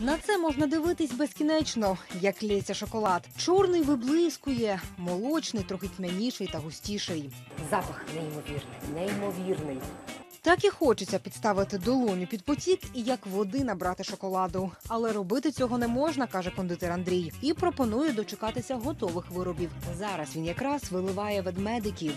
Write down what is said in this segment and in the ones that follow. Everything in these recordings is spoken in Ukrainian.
На це можна дивитись безкінечно, як лється шоколад. Чорний виблискує, молочний, трохи тьмяніший та густіший. Запах неймовірний, неймовірний. Так і хочеться підставити долоню під потік і як води набрати шоколаду. Але робити цього не можна, каже кондитер Андрій, і пропонує дочекатися готових виробів. Зараз він якраз виливає ведмедиків.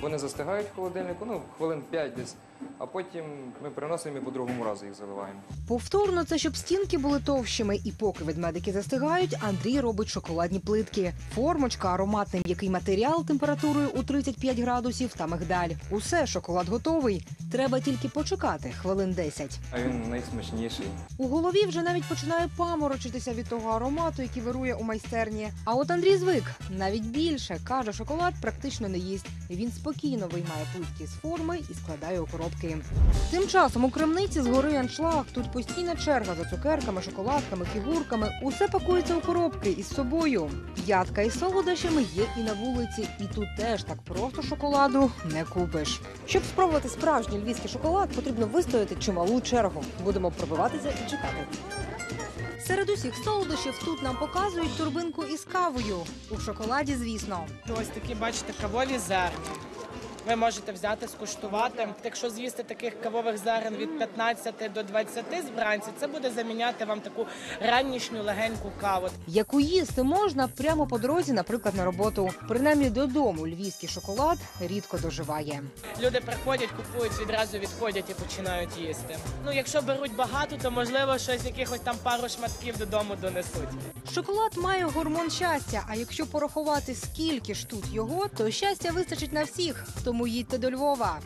Вони застигають в холодильнику, ну, хвилин 5 десь, а потім ми приносимо і по другому разу їх заливаємо. Повторно це щоб стінки були товщими, і поки ведмедики застигають, Андрій робить шоколадні плитки. Формочка, ароматний м'який матеріал температурою у 35 градусів та мигдаль. Усе, шоколад готовий. Треба тільки почекати хвилин 10. А він найсмачніший. У голові вже навіть починає паморочитися від того аромату, який вирує у майстерні. А от Андрій звик навіть більше каже, шоколад практично не їсть. Він спокійно виймає плитки з форми і складає у коробки. Тим часом у крамниці згори аншлаг. Тут постійна черга за цукерками, шоколадками, фігурками. Усе пакується у коробки із собою. П'ятка із солодощами є і на вулиці, і тут теж так просто шоколаду не купиш. Щоб спробувати справжній львівський шоколад, потрібно вистояти чималу чергу. Будемо пробиватися і чекати. Серед усіх солодощів тут нам показують турбинку із кавою. У шоколаді, звісно. Ось такі, бачите, кавові зерна. Ви можете взяти, скуштувати. Якщо з'їсти таких кавових зерен від 15 до 20 збранці, це буде заміняти вам таку ранішню легеньку каву. яку їсти можна прямо по дорозі, наприклад, на роботу. Принаймні додому львівський шоколад рідко доживає. Люди приходять, купують, відразу відходять і починають їсти. Ну, якщо беруть багато, то можливо щось якихось там пару шматків додому донесуть. Шоколад має гормон щастя. А якщо порахувати, скільки ж тут його, то щастя вистачить на всіх. Тому їдьте до Львова.